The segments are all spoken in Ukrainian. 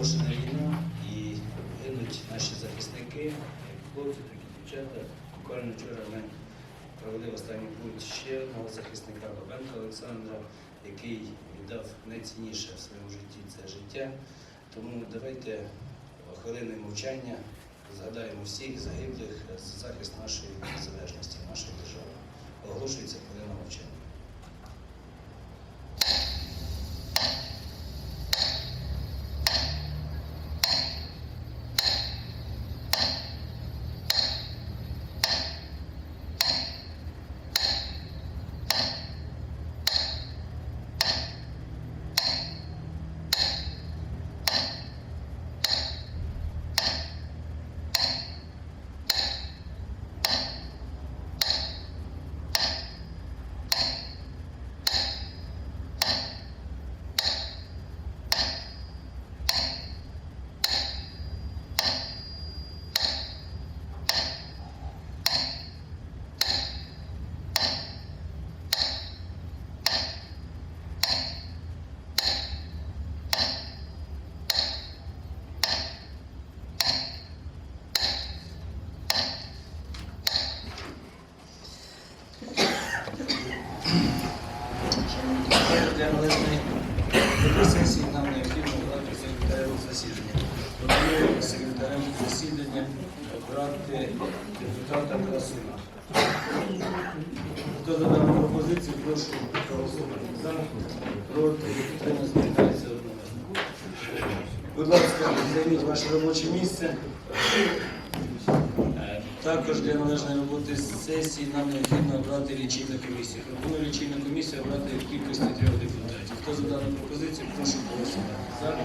оголошена війна і гинуть наші захисники, як хлопці, так і дівчата. Буквально вчора ми провели останній путь ще одного захисника Бабенка Олександра, який віддав найцінніше в своєму житті це життя. Тому давайте хвилиною мовчання згадаємо всіх загиблих за захист нашої незалежності, нашої держави. Оголошується хвилина мовчання. Для належної сесії нам необхідно обрати секретарем засідання. Пропоную секретарем засідання обрати депутата Красуна. Хто за дану пропозицію, прошу проголосувати. За, проти, підтримати зберігається одноголосно. Будь ласка, займіть ваше робоче місце. Також для належної роботи сесії нам необхідно обрати лічильну комісію. Пропоную лічильну комісію обрати в кількості трьох депутатів. Хто за дану пропозицію, прошу голосувати. За,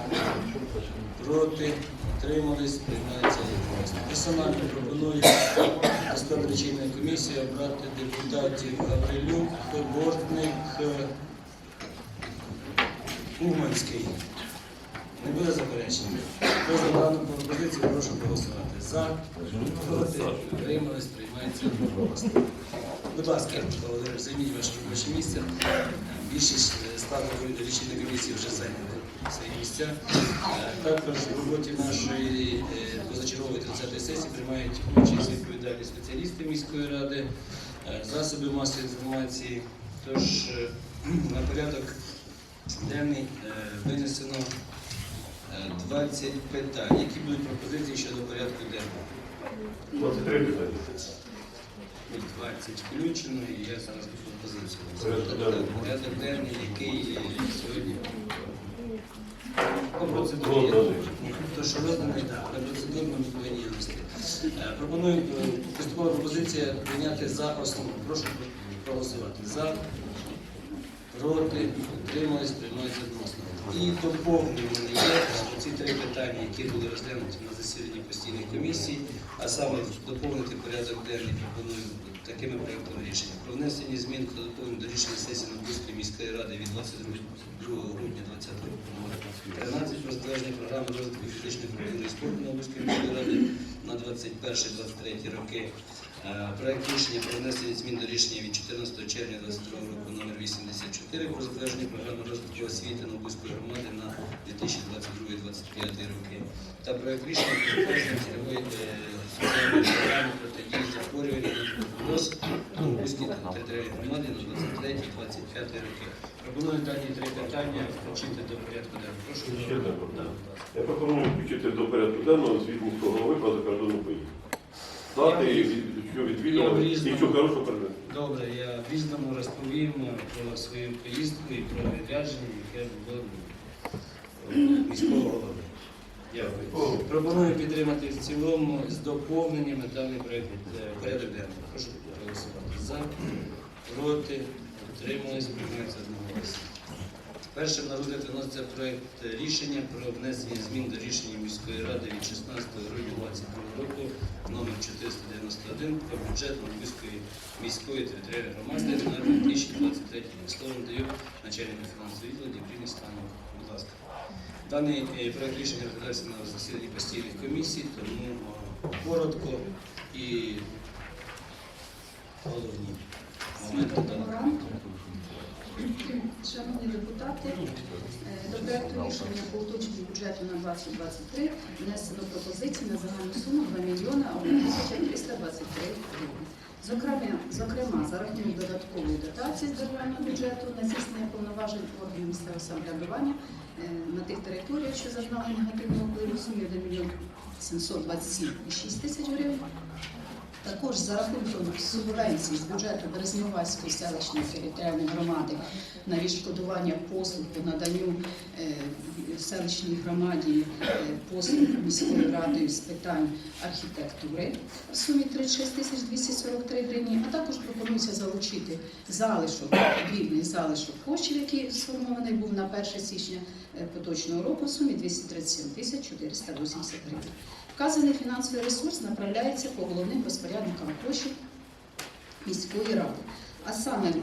проти, утримались, приймається одноголосно. Персонально пропоную до складу лічильної комісії обрати депутатів Гаврилюк, Бортник, е, Уманський. Не буде заперечень. Хто за дану пропозицію, прошу голосувати. За, проти, утримались, приймається одноголосно. Будь ласка, Володимир, займіть ваше робоче місце. Більшість е, складу лічильної комісії вже зайняли свої місця. Е, Також в роботі нашої е, позачергової 30-ї сесії приймають участь відповідальні спеціалісти міської ради, засоби масової інформації. Тож на порядок денний винесено 20 питань. Які будуть пропозиції щодо порядку денного? 23 питання. 20 включено, і я зараз до пропозицію. Порядок денний. Який сьогодні по процедурі. То, що розданий, так, на процедурному повинні нести. Е, Пропоную е, поступова пропозиція прийняти за основу. Прошу проголосувати за, проти, утримались, приймається односно. І доповнення в є ці три питання, які були розглянуті на засіданні постійної комісії, а саме доповнити порядок денний пропоную такими проектами рішення про внесення змін та доповнень до рішення сесії Новобузької міської ради від 22 грудня 2020 року номер 13 про програми розвитку фізичної культури і спорту Новобузької міської ради на 21-23 роки. Е, Проект рішення про внесення змін до рішення від 14 червня 2022 року номер 84 про затвердження програми розвитку освіти Новобузької громади на 2022-2025 роки. Та проект рішення про затвердження цільової е, соціальної програми протидії захворювання на туберкульоз Новобузької територіальної громади на 23-25 роки. Пропоную дані три питання включити до порядку денного. Прошу. Я пропоную включити до порядку денного звіт міського голови про закордонну поїздку. Дати, Я- від- що я відвідували, в і що хорошого передати. Добре, я в різному розповім про свою поїздку і про відрядження, яке було у міського голови. Дякую. Пропоную підтримати в цілому з доповненнями даний проект е, порядок денний. Прошу проголосувати за, проти, утримались, приймається одноголосно. Першим на розгляд виноситься проект рішення про внесення змін до рішення міської ради від 16 грудня 2022 року номер 491 про бюджет Новобузької міської територіальної громади на 2023 рік. Слово даю начальнику фінансового відділу Дібріні Станок. Будь ласка. Даний е, проект рішення розглядається на засіданні постійних комісій, тому е, коротко і головні моменти даного. Шановні депутати, е, до проекту рішення по уточненню бюджету на 2023 внесено пропозиції на загальну суму 2 мільйона 1 тисяча 323 гривень. Зокрема, зокрема, за рахунок додаткової дотації з державного бюджету на здійснення повноважень органів місцевого самоврядування е, на тих територіях, що зазнали негативного впливу сумі 1 мільйон 727,6 тисяч гривень. Також за рахунком субвенцій з бюджету Березнівацької селищної територіальної громади на відшкодування послуг по наданню е, селищній громаді е, послуг міською радою з питань архітектури в сумі 36 тисяч 243 гривні, а також пропонується залучити залишок, вільний залишок коштів, який сформований був на 1 січня е, поточного року в сумі 237 тисяч 480 гривень. Вказаний фінансовий ресурс направляється по головним розпорядникам коштів міської ради. А саме,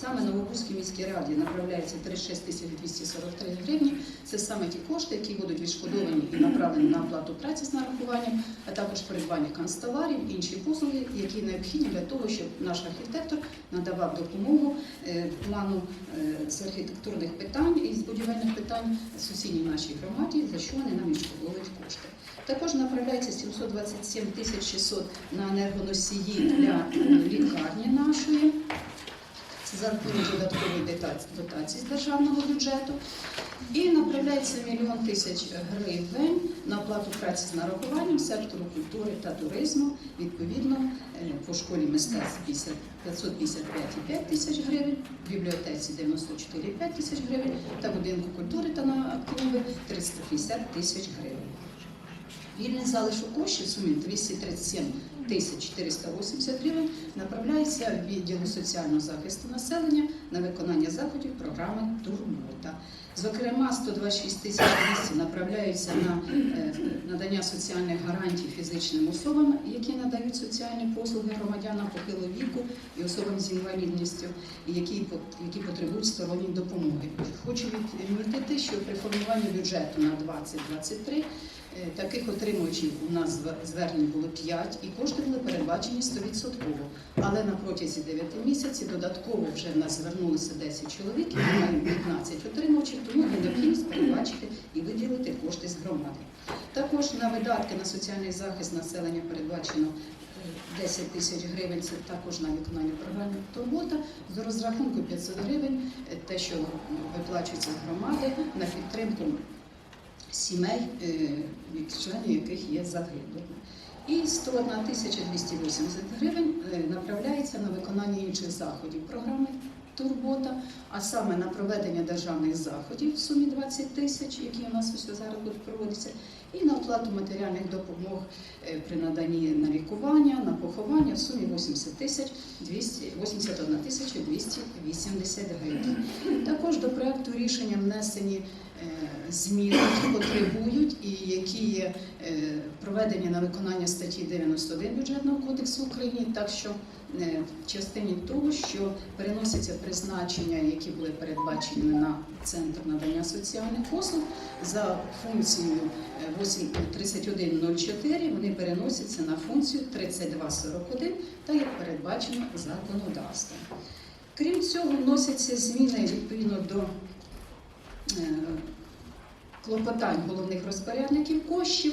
саме Новобузькій міській раді направляється 36 тисяч 243 гривні. Це саме ті кошти, які будуть відшкодовані і направлені на оплату праці з нарахуванням, а також придбання канцтоварів, інші послуги, які необхідні для того, щоб наш архітектор надавав допомогу е, плану е, з архітектурних питань і з будівельних питань сусідній нашій громаді, за що вони нам відшкодовують кошти. Також направляється 727 тисяч 600 на енергоносії для е, лікарні нашої. Це за додаткової дотації- з державного бюджету. І направляється мільйон тисяч гривень на оплату праці з нарахуванням сектору культури та туризму. Відповідно, е, по школі мистецтв 555,5 тисяч гривень, бібліотеці 94,5 тисяч гривень та будинку культури та на клуби 350 тисяч гривень. Вільний залишок коштів в сумі 237 тисяч 480 гривень направляється в відділу соціального захисту населення на виконання заходів програми Турбота. Зокрема, 126 тисяч 200 направляються на е, надання соціальних гарантій фізичним особам, які надають соціальні послуги громадянам похилого віку і особам з інвалідністю, які, які потребують сторонньої допомоги. Хочу відмітити, що при формуванні бюджету на 2023 Е, Таких отримувачів у нас звернень було 5, і кошти були передбачені 100%. Але на протязі 9 місяців додатково вже в нас звернулося 10 чоловік, і ми маємо 15 отримувачів, тому є необхідність передбачити і виділити кошти з громади. Також на видатки на соціальний захист населення передбачено е, 10 тисяч гривень, це також на виконання програми Турбота. З розрахунку 500 гривень, е, те, що виплачується з громади на підтримку сімей, е, від членів яких є загиблими. І 101 тисяча 280 гривень е, направляється на виконання інших заходів програми Турбота, а саме на проведення державних заходів в сумі 20 тисяч, які у нас ось зараз будуть проводитися, і на оплату матеріальних допомог е, при наданні на лікування, на поховання в сумі 80 тисяч 200, 81 тисяча 280 гривень. Також до проекту рішення внесені е, зміни, які потребують і які є е, проведені на виконання статті 91 бюджетного кодексу України, так що е, в частині того, що переносяться призначення, які були передбачені на центр надання соціальних послуг за функцією е, 8 3104, вони переносяться на функцію 3241, так як передбачено законодавством. Крім цього, вносяться зміни відповідно до клопотань головних розпорядників коштів,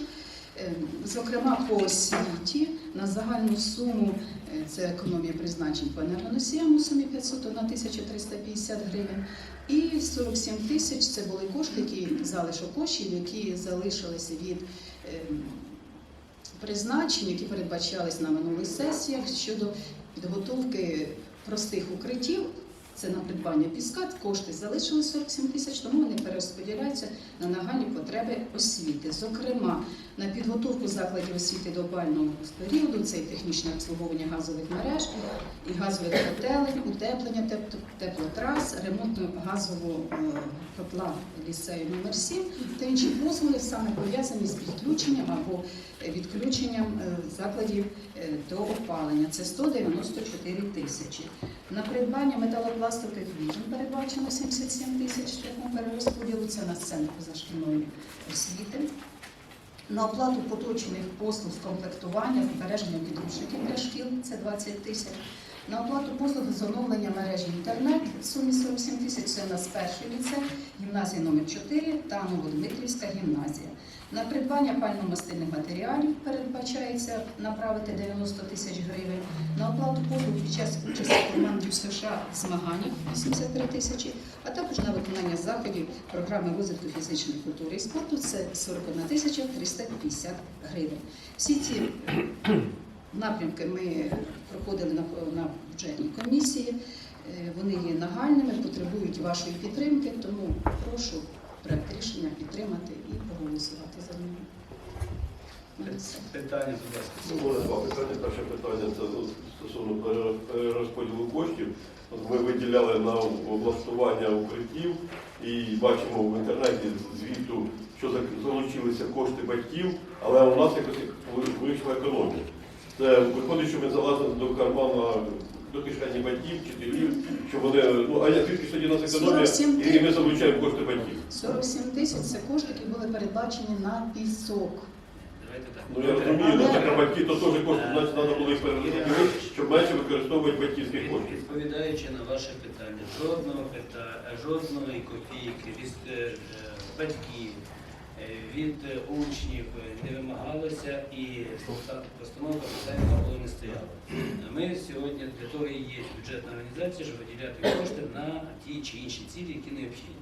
е, зокрема по освіті на загальну суму е, це економія призначень по енергоносіям у сумі 501 тисяча 350 гривень. І 47 тисяч це були кошти, які залишок коштів, які залишилися від е, призначень, які передбачались на минулих сесіях щодо підготовки простих укриттів. Це на придбання піска, кошти залишили 47 тисяч, тому вони перерозподіляються на нагальні потреби освіти. Зокрема, на підготовку закладів освіти до опального періоду, це і технічне обслуговування газових мереж, і газових котелень, утеплення теплотрас, ремонту газового е, котла ліцею номер 7 та інші послуги саме пов'язані з підключенням або відключенням е, закладів е, до опалення. Це 194 тисячі. На придбання металопластикових вікон передбачено 77 тисяч шляхом перерозподілу. Це на сцену позашкільної освіти. На оплату поточених послуг з комплектування, збереження підручників для шкіл це 20 тисяч. На оплату послуг з оновлення мережі інтернет в сумі 47 тисяч це у нас перший ліцей, гімназія номер 4 та Новодмитрівська гімназія. На придбання пально-мастильних матеріалів передбачається направити 90 тисяч гривень. На оплату послуг під час участі командів США в змаганнях 83 тисячі, а також на виконання заходів програми розвитку фізичної культури і спорту це 41 тисяча 350 гривень. Всі ці напрямки ми проходили на, на бюджетній комісії. Е, Вони є нагальними, потребують вашої підтримки, тому прошу проект рішення підтримати і проголосувати за нього. Питання, будь ласка. Ну, два питання. Перше питання це ну, стосовно пере- перерозподілу коштів. Ми виділяли на облаштування укриттів і бачимо в інтернеті звіту, що залучилися кошти батьків, але у нас якось вийшла економія. Це виходить, що ми залазимо до кармана, до кишені батьків, вчителів, що вони, ну а я ж тоді у нас економія, 47 і ми залучаємо кошти батьків. 47 тисяч це кошти, які були передбачені на пісок. Давайте так. Ну я розумію, ну так а батьки то теж кошти, значить, треба було їх перерозподілити, щоб менше використовувати батьківські кошти. Відповідаючи на ваше питання, жодного питання, жодної копійки від е, е, батьків, від е, учнів е, не вимагалося і поста- постановка питання такого не стояла. Ми сьогодні для того і є бюджетна організація, щоб виділяти кошти на ті чи інші цілі, які необхідні.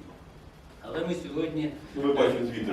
Але ми сьогодні Ну,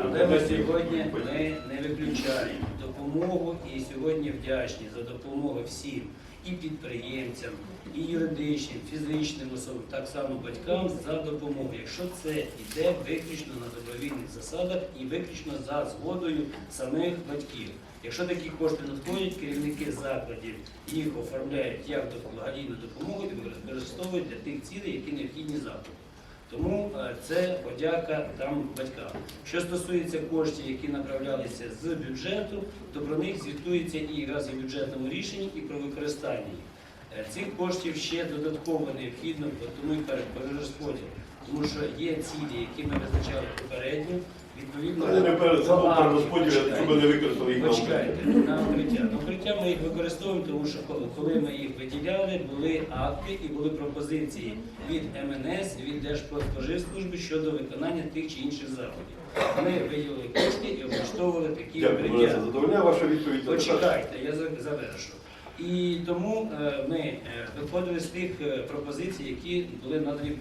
але ми сьогодні ми не виключаємо допомогу і сьогодні вдячні за допомогу всім і підприємцям, і юридичним, фізичним особам, так само батькам за допомогу, якщо це йде виключно на добровільних засадах і виключно за згодою самих батьків. Якщо такі кошти надходять, керівники закладів їх оформляють як благодійну допомогу і використовують для тих цілей, які необхідні закладу. Тому е, це подяка там батькам. Що стосується коштів, які направлялися з бюджету, то про них звітується і якраз і в бюджетному рішенні, і про використання їх. Е, Цих коштів ще додатково необхідно, тому і пере- перерозподіл. Тому що є цілі, які ми визначали попередньо, відповідно Вони не перед перерозподіл, щоб ми не використали їх на Почекайте, на укриття. На укриття ми їх використовуємо, тому що коли- коли ми їх виділяли, були акти і були пропозиції від МНС, від Держпродспоживслужби щодо виконання тих чи інших заходів. Ми виділили кошти і облаштовували такі Дякую, укриття. задовольняє ваша відповідь. Почекайте, я за- завершу. І тому е, ми е, виходили з тих е, пропозицій, які були надані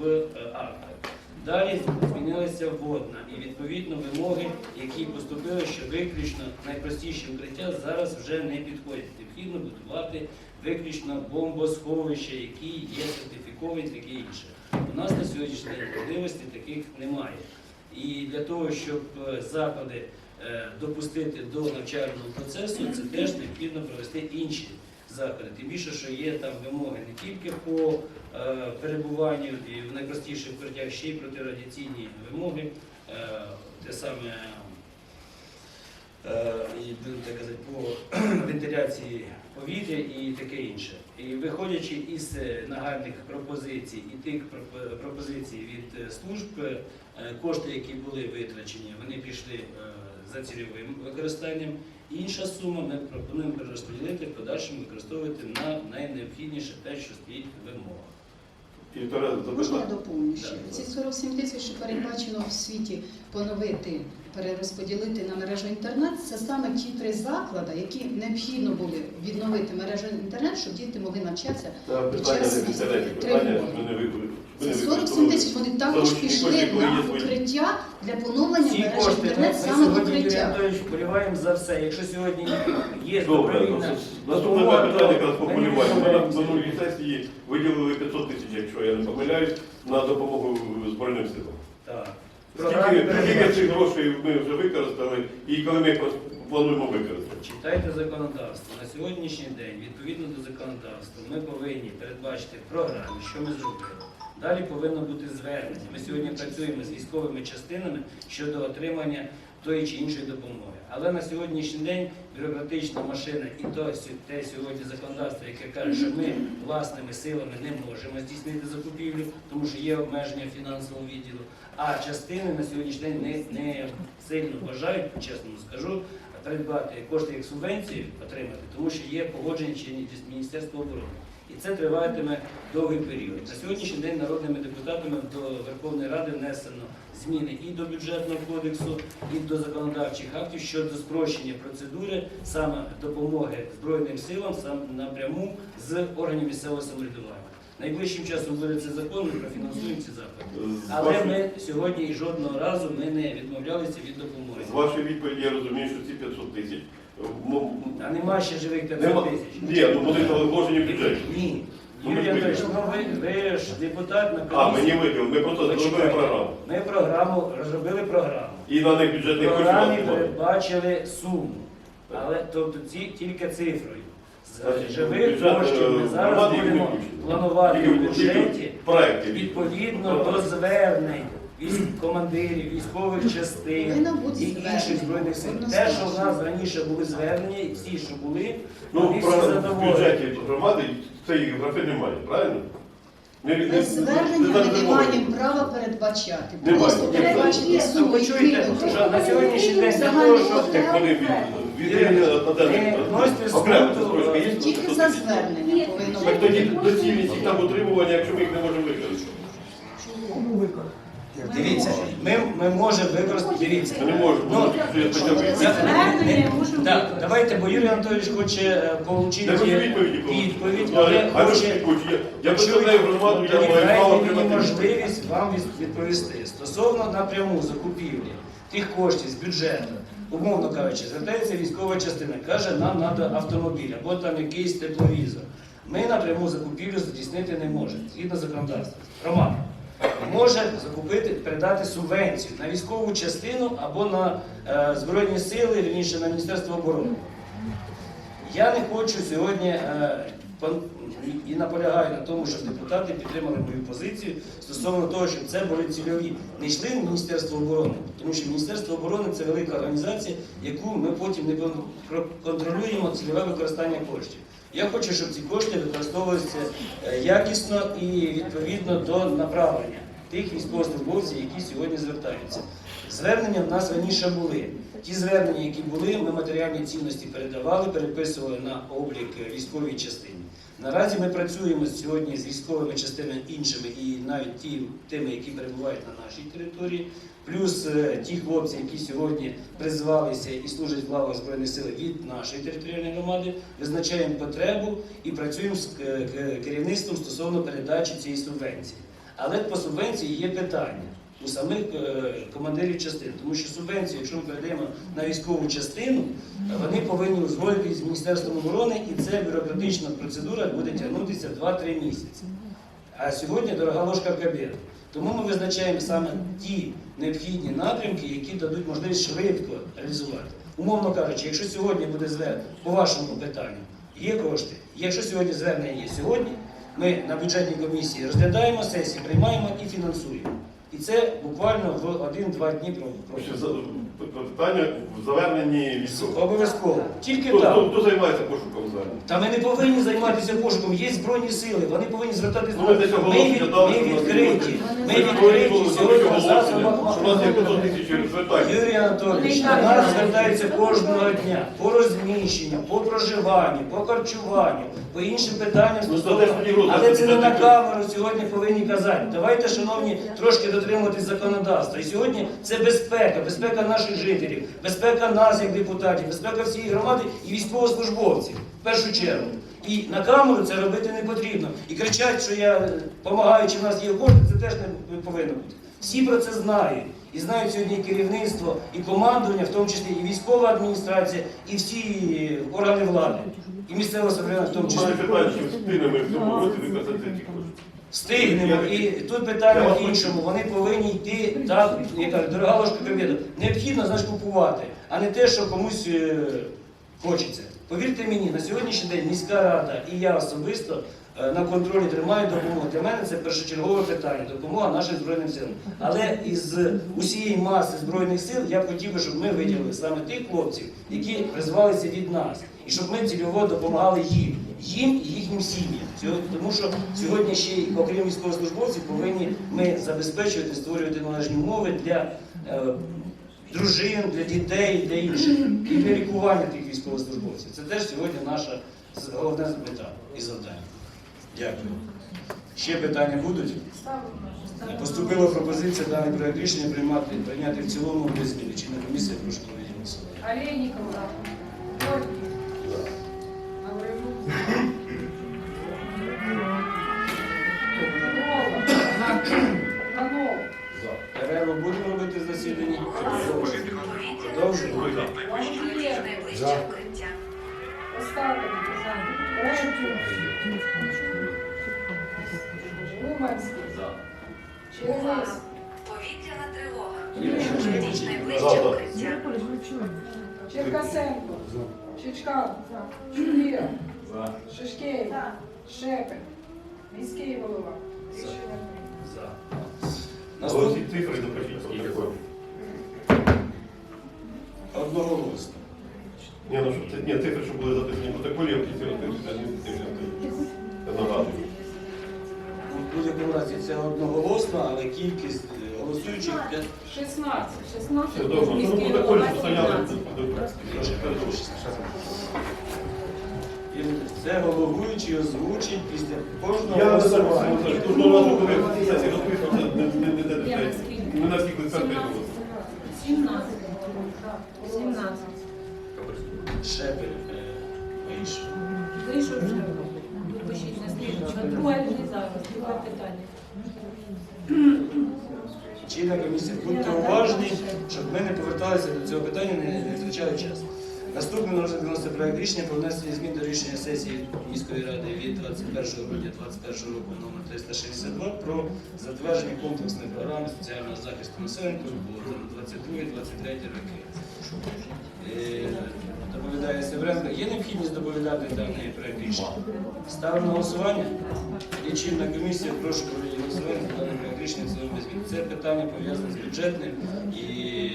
в актах. Далі змінилася водна і відповідно вимоги, які поступили, що виключно найпростіші укриття зараз вже не підходять. Необхідно будувати виключно бомбосховища, які є сертифіковані, таке інше. У нас на сьогоднішній день можливості таких немає. І для того, щоб заклади допустити до навчального процесу, це теж необхідно провести інші заходи. Тим більше, що є там вимоги не тільки по е, перебуванню і в найпростіших укриттях, ще й протирадіаційні вимоги, е, те саме е, так казати, по вентиляції повітря і таке інше. І виходячи із е, нагальних пропозицій і тих пропозицій від е, служб, е, кошти, які були витрачені, вони пішли е, за цільовим використанням. Інша сума ми пропонуємо перерозподілити, в подальшому використовувати на найнеобхідніше те, що стоїть в вимогах. Можна я доповню ще? Ці 47 тисяч, що передбачено в світі поновити, перерозподілити на мережу інтернет, це саме ті три заклади, які необхідно були відновити мережу інтернет, щоб діти могли навчатися. Це питання не в Це 47 тисяч, вони також пішли на укриття для поновлення Ці мережі кошти ми, інтернет саме сьогодні, Юрій укриття. Анатолійович, поліваємо за все. Якщо сьогодні є Добре, добровільна наступне допомога, питання то якраз ми на відмовляємося. минулій сесії виділили 500 тисяч, якщо я не помиляюсь, на допомогу Збройним силам. Так. Програмі Скільки, скільки передбачено. цих грошей ми вже використали і коли ми плануємо використати? Читайте законодавство. На сьогоднішній день, відповідно до законодавства, ми повинні передбачити в програмі, що ми зробили. Далі повинно бути звернення. Ми сьогодні працюємо з військовими частинами щодо отримання тої чи іншої допомоги. Але на сьогоднішній день бюрократична машина і то те сьогодні законодавство, яке каже, що ми власними силами не можемо здійснити закупівлю, тому що є обмеження фінансового відділу. А частини на сьогоднішній день не, не сильно бажають, чесно скажу, придбати кошти як субвенції отримати, тому що є погодження чи з Міністерства оборони. І це триватиме довгий період. На сьогоднішній день народними депутатами до Верховної Ради внесено зміни і до бюджетного кодексу, і до законодавчих актів щодо спрощення процедури саме допомоги Збройним силам саме напряму з органів місцевого самоврядування. Найближчим часом буде цей закон, ми профінансуємо ці заходи. Але ми сьогодні і жодного разу ми не відмовлялися від допомоги. З вашої відповіді я розумію, що ці 500 тисяч А нема ще живих 500 тисяч. Ні, ну вони вложені в бюджеті. Ні. Юрій Анатолійович, ну ви, ви ж депутат на А, мені комісії. виділи, ми просто зробили Почекайте. програму. Ми програму розробили програму. І на них В бюджетний коштів програмі передбачили суму, але тобто ці тільки цифрою. З Значить, живих бюджет, коштів ми е, зараз громади їх не будемо включено. планувати Тільки- в бюджеті проекти. відповідно до звернень командирів військових частин і інших збройних сил. Те, що в нас раніше були звернення, і всі, що були, Ну, про- в бюджеті громади цієї графи немає, правильно? Без звернення ми не маємо права передбачати. Просто передбачити ви і що на сьогоднішній день для того, є? Тільки за звернення повинно тоді доцільність їх там утримування, якщо ми їх не можемо використати. Дивіться, ми, ми можемо використати, дивіться. Ми не можемо. Ну, давайте, бо Юрій Анатолійович хоче е, відповіді. відповідь, Я- але а хоче? Я- представляю громаду, маю отримати. можливість вам відповісти. Стосовно напряму закупівлі тих коштів з бюджету, умовно кажучи, звертається військова частина, каже, нам треба автомобіль або там якийсь тепловізор. Ми напряму закупівлю здійснити не можемо, згідно законодавства. Громада може закупити, передати субвенцію на військову частину або на е, Збройні сили, вірніше на Міністерство оборони. Я не хочу сьогодні е, і наполягаю на тому, щоб депутати підтримали мою позицію стосовно того, щоб це були цільові. Не йшли в Міністерство оборони, тому що Міністерство оборони це велика організація, яку ми потім не контролюємо цільове використання коштів. Я хочу, щоб ці кошти використовувалися е, якісно і відповідно до направлення тих військовослужбовців, які сьогодні звертаються. Звернення в нас раніше були. Ті звернення, які були, ми матеріальні цінності передавали, переписували на облік військовій частині. Наразі ми працюємо сьогодні з військовими частинами іншими і навіть ті, тими, які перебувають на нашій території, плюс е, ті хлопці, які сьогодні призвалися і служать в лавах Збройних сил від нашої територіальної громади, визначаємо потребу і працюємо з е, керівництвом стосовно передачі цієї субвенції. Але по субвенції є питання у самих е, командирів частин, тому що субвенцію, якщо ми передаємо на військову частину, вони повинні узгодити з Міністерством оборони, і ця бюрократична процедура буде тягнутися 2-3 місяці. А сьогодні дорога ложка кабіна. Тому ми визначаємо саме ті необхідні напрямки, які дадуть можливість швидко реалізувати. Умовно кажучи, якщо сьогодні буде звернення по вашому питанню, є кошти. Якщо сьогодні звернення є сьогодні, ми на бюджетній комісії розглядаємо сесії, приймаємо і фінансуємо. І це буквально в один-два дні про- Питання в заверненні військових. обов'язково. Тільки Хто, так. хто, хто займається пошуком звернень? Та ми не повинні займатися пошуком, є збройні сили, вони повинні звертатися. Ну, ми десь Ми, оголошення дали, ми що у нас відкриті. Ми Ми відкриті сьогодні на засобах що у нас є 500 тисяч звертань. Юрій Анатолійович, до нас звертаються кожного дня по розміщенню, по проживанню, по харчуванню, по іншим питанням. Ну, стосовно- тоді розгляд? Але це не на камеру сьогодні повинні казати. Давайте, шановні, трошки дотримуватись законодавства. І сьогодні це безпека, безпека наших жителів, безпека нас, як депутатів, безпека всієї громади і військовослужбовців в першу чергу. І на камеру це робити не потрібно. І кричать, що я допомагаю, чи в нас є кошти, це теж не повинно бути. Всі про це знають. І знають сьогодні керівництво, і командування, в тому числі і військова адміністрація, і всі органи влади, і місцеве самоврядування в тому числі. мене питання, чи встигнемо в цьому році використати ці кошти? Встигнемо. І тут питання в іншому. Вони повинні йти так, я дорога ложка кабіна. Необхідно значить, купувати, а не те, що комусь е, хочеться. Повірте мені, на сьогоднішній день міська рада і я особисто е, на контролі тримаю допомогу. Для мене це першочергове питання, допомога нашим Збройним силам. Але із усієї маси Збройних сил я б хотів би, щоб ми виділили саме тих хлопців, які призвалися від нас. І щоб ми цільово допомагали їм, їм і їхнім сім'ям. Тому що сьогодні ще окрім військовослужбовців, повинні ми забезпечувати, створювати належні умови для е, дружин, для дітей, для інших, і для лікування тих військовослужбовців. Це теж сьогодні наша головна мета і завдання. Дякую. Ще питання будуть? Поступила пропозиція даний проект рішення приймати прийняти в цілому без зміни. Чинна комісія прошу голосувати. Олейникова. Бортник. Будемо робити в засіданні? Продовжуємо. Владимир. Остапенко. Речук. Уманський. Черемис. Повітряна тривога. Найближче За. укриття. Черкасенко. Чичкан. Чубіра. Шишкевич. Шепель. Міський голова. Рішення. За. Наступ... ці цифри запишіть протокол. Одноголосно. Ні, ну що це ні, цифри, що були записані в протоколі, а ті цифри адміністративні. Нагадую. У будь-якому разі це одноголосно, але кількість е, голосуючих 5. 16. 16. Все добре. Ну, в протоколі голова 17. Це головуючий озвучить після кожного Я не знаю, голосування. кожного разу, коли не- не- наскільки? не наскільки це 17. 17. 17. Шепель е, вийшов. Вийшов вже. Випишіть на. Друге не зараз. Друге питання. Чинна комісія, будьте уважні, щоб ми не поверталися до цього питання, не, не втрачали час. Наступний на розгляд виноситься проект рішення про внесення змін до рішення сесії міської ради від 21 грудня 2021 року номер 362 про затвердження комплексної програми соціального захисту населення на 22-23 роки. Е, Доповідає Севренко. Є необхідність доповідати даний проект рішення? Ставимо на голосування. Лічильна комісія, прошу провести голосування за даний проект рішення. Це питання пов'язане з бюджетним і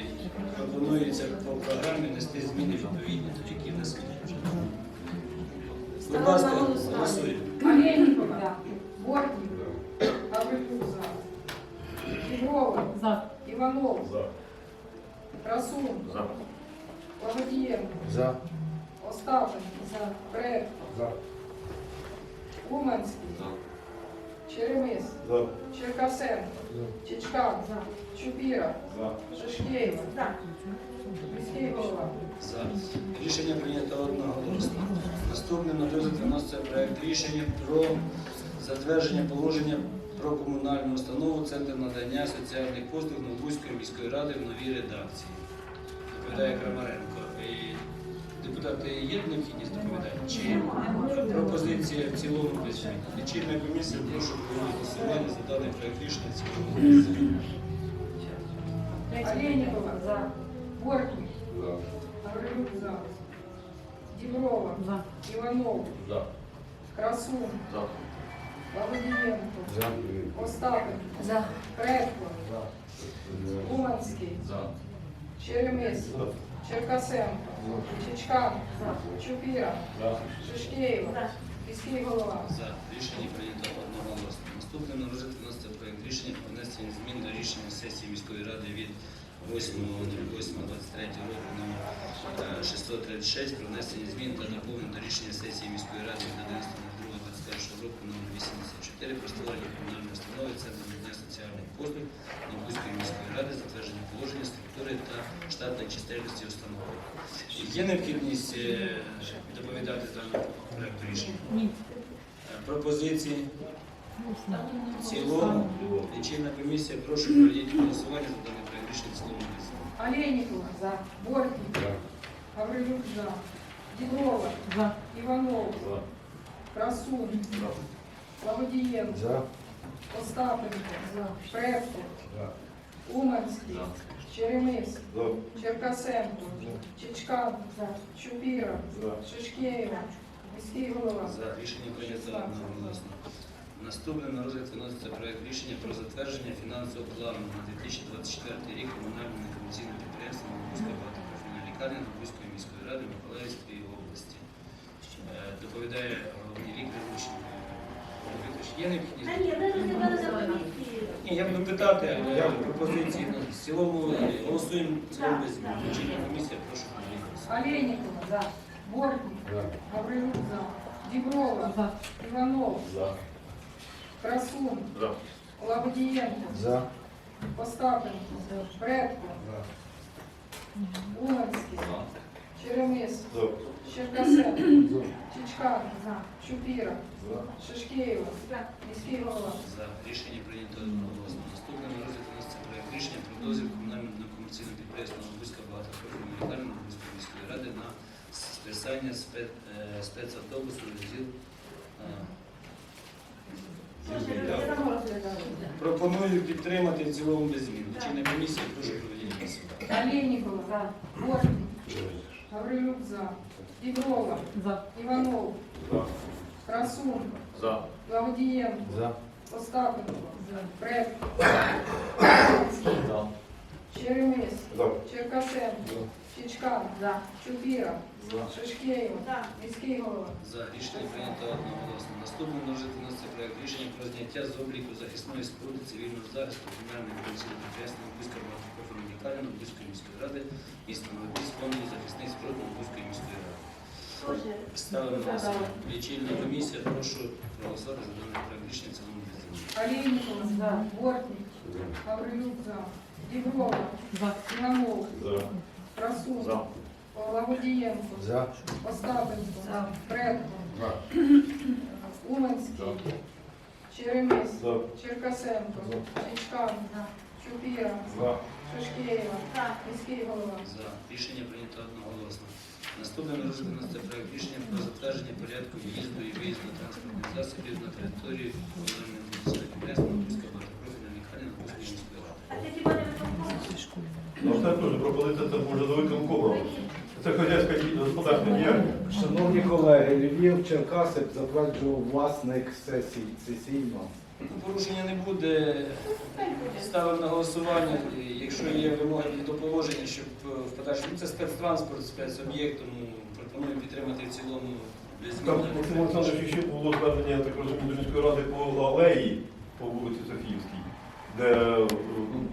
пропонується по програмі внести зміни відповідні до внесені в. Будь ласка, голосуємо. Олейникова. Бортник. Гаврилюк. За. Егорова. За. Иванов. Красун. Погодиенко. За. Остапенко. За. Предко. За. Уманський. Черемис. За. Черкасенко. Чичкан. Чупіра. Шишкеєва. Міський голова. За. Рішення прийнято одноголосно. Наступним на розгляд виноситься проект рішення про затвердження положення про комунальну установу Центр надання соціальних послуг Новбузької міської ради в новій редакції. Доповідає Крамаренко. Депутати, є необхідність доповідати? Чи пропозиція в цілому без? Лічильна комісія, прошу проводити голосування за даний проект рішення цілому. Олейникова. За. Гаврилюк. За. Діброва. За. Іванов. За. Красун. За. Остапенко. За. Предко. Уманський. Черемис. Черкасенко. Чичкан. Чупіра. Шишкеєва. Міський голова. За рішення прийнято одноголосно. Наступним на розгляд вноситься проект рішення про внесення змін до рішення сесії міської ради від 8.08.23 року номер е, 636 про внесення змін та доповнень до рішення сесії міської ради від 11.02.21 року номер 84 про створення комунальної установи Центру соціальних послуг Новбузької міської ради, затвердження положення, структури та штатної чисельності установи. Є необхідність е, доповідати даний проект рішення? Ні. Е, Пропозиції в цілому. Лічильна комісія, прошу проведіть голосування за даний проект рішення в цілому. без змін. Олейникова. За. Гаврилюк. За. Діброва. За. Иванов, Красун, Погодиенко, За. Остапенко, Предко, За. Уманський, Черемис. Черкасенко, Чичкан, Чупіра, За. Шишкеєва, міський голова. За рішення прийнято одноголосно. Наступним на розгляд виноситься проект рішення про затвердження фінансового плану на 2024 рік комунального некомерційного підприємства Новобузька багатопрофільна лікарня Новобузької міської ради Миколаївської області. Е, Доповідає головний лікар Лущенко. Є необхідність? Ні, за я буду питати, але пропозиції в цілому е, голосуємо в цілому без змін. Лічильна комісія, прошу. Олейникова, за. Бортник, За. Гаврилюк, за. Діброва, За. Иванов, За. Красун, За. Лаводієнко, За. Остапенко, Предко, Уманський, Черемис, За. Черкасенко, Чичкан, Чупіра, Шишкеєва, міський голова. За. Рішення прийнято одноголосно. Наступне на розгляд вноситься проект рішення про дозвіл комунальному некомерційному підприємству Новобузька багатопрофільної лікарні Новобузької міської ради на списання е, спецавтобусу е, Пропоную підтримати в цілому без змін. Чинна комісія, прошу проведення голосування. Олейникова, Бортник, Гаврилюк за, Діброва, За. Іванов, За. Красун, За. Лаводієнко, За. Остапенко, Предко, За. Черемис, За. Черкасенко, Чичкан, Чупіра, Шишкеєва, міський голова. За. Рішення прийнято одноголосно. Наступним на вноситься проект рішення про зняття з обліку захисної споруди цивільного захисту комунальної комісії підприємства Новобузька багатопрофільної лікарні міської ради міста Новобузь фонду захисних споруд міської ради. Ставимо на голосування. Лічильна комісія, прошу проголосувати за даний проект рішення цілому без змін. Олейникова, Бортник, Гаврилюк за, Діброва, За. Іванов, Красун, За. Лаводієнко, За. Остапенко, За. Предко, За. Уманський, Черемис, Черкасенко, Чичкан, Чупіра, За. Шишкеєва, міський голова. За рішення прийнято одноголосно. Наступне на розгляд вноситься проект рішення про затвердження порядку в'їзду і виїзду транспортних засобів на територію комунальної медичної підприємства Новобузька багатопрофільна лікарня міської ради. А це хіба не виконком? Ну, це теж пропозиція, це може до виконкому. Це хазяйська господарська діяльність. Шановні колеги, Львів Черкаси затверджував власник сесій сесійно. Ну, Порушення не буде. Ставимо на голосування. Якщо є вимоги до положення, щоб е, в подальшому це спецтранспорт, спецоб'єкт, тому пропоную підтримати в цілому без змін. Максим Олександрович, ще було звернення, я так розумію, до міської ради по алеї, по вулиці Софіївській, де е,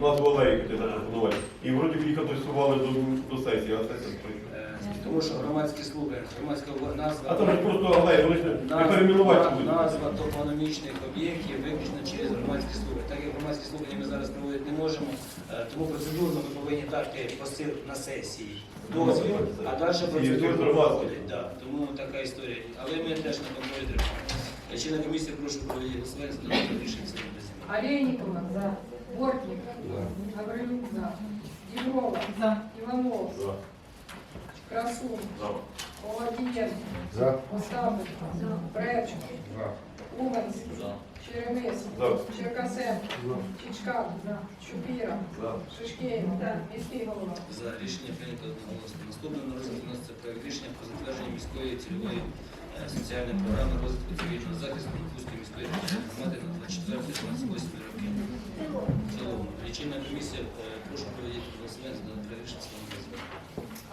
назву алеї хотіли запропонувати. І вроді їх адресували до, до сесії, а сесія Тому що громадські слухи, громадська назва. А там же просто алея, вони ж не- не Назва, перейменувати будуть. назва топономічних об'єктів виключно через громадські слухи. Так як громадські слухання ми зараз проводити не можемо, е, тому процедурно ми повинні дати посил на сесії, дозвіл, а далі І процедурно проходить. Да, тому така історія. Але ми теж на контролі тримаємо. Члена комісії прошу проводити голосування за даний рішення без змін. Бортник, Гаврилюк за, Діброва, За. Іванов, За. Красун, За. Лаводієнко, За. Остапенко, Предко, За. Уманський, Черемис, За. Черкасенко, Чичкан, Чупіра, За. Шишкеєва, міський голова. За. Рішення прийнято одноголосно. Наступне на розгляд вноситься проект рішення про затвердження міської цільової соціальної програми розвитку цивільного захисту Новобузької міської територіальної громади на 24-28 роки. В цілому, лічильна комісія, е, прошу проведіть голосування за даний проект рішення. в цілому без змін.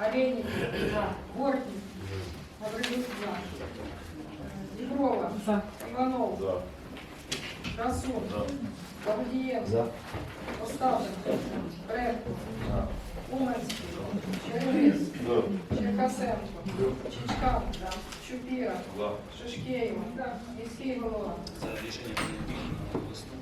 Олейникова, Бортник, Гаврилюк за, Діброва, За. Іванов, За. Красун, Лаводієнко, За. Остапенко, Предко, За. Уманський, Черемис, За. Черкасенко, Чичкан, Чупіра, За. Шишкеєва, міський голова. За рішення прийнято одноголосно.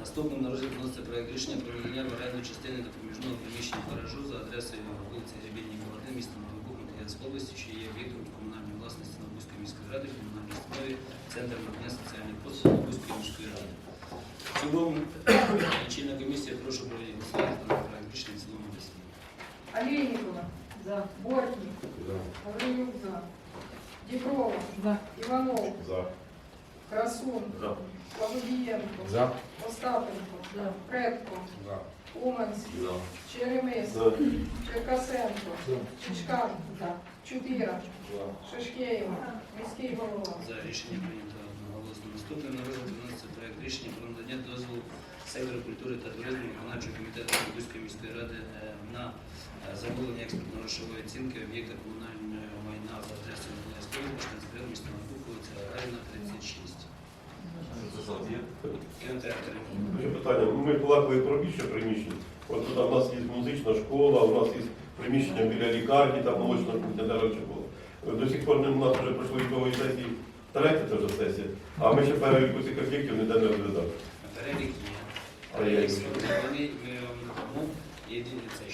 Наступним на розгляд вноситься проект рішення про надання в оренду частини допоміжного приміщення гаражу за адресою вулиці Гребіннікова, 1, місто Новий Буг, області, що є об'єктом комунальної власності Новобузької міської ради, комунальної установи, центр надання соціальних послуг Новобузької міської ради. В цілому, лічильна комісія, прошу проводити голосування за проект рішення в цілому без змін. Олейникова, За. Бортник, Гаврилюк за, Діброва, За. Іванов, За. Красун, За. Лаводієнко, За. Остапенко, Предко, За. Уманський, За. Черемис, За. Черкасенко, Чичкан, Чупіра, Шишкеєва, міський голова. За рішення прийнято одноголосно. На розгляд вноситься проект рішення про надання дозволу сектору культури та туризму виконавчого комітету Новобузької міської ради е, на е, замовлення експертно-грошової оцінки об'єкта комунального майна за адресою Області, Централ міста Новобух, вулиця Гагаріна, 36. Кінотеатр. Ще питання. Ми балакали про більше приміщень. От тут у нас є музична школа, у нас є приміщення біля лікарні, там молочна кухня, де раніше було. До сих пор у нас вже пройшло ітової сесії Третя це вже сесія. А ми ще переліку цих об'єктів ніде не розглядали. Перелік є. Е, ну, єдине це.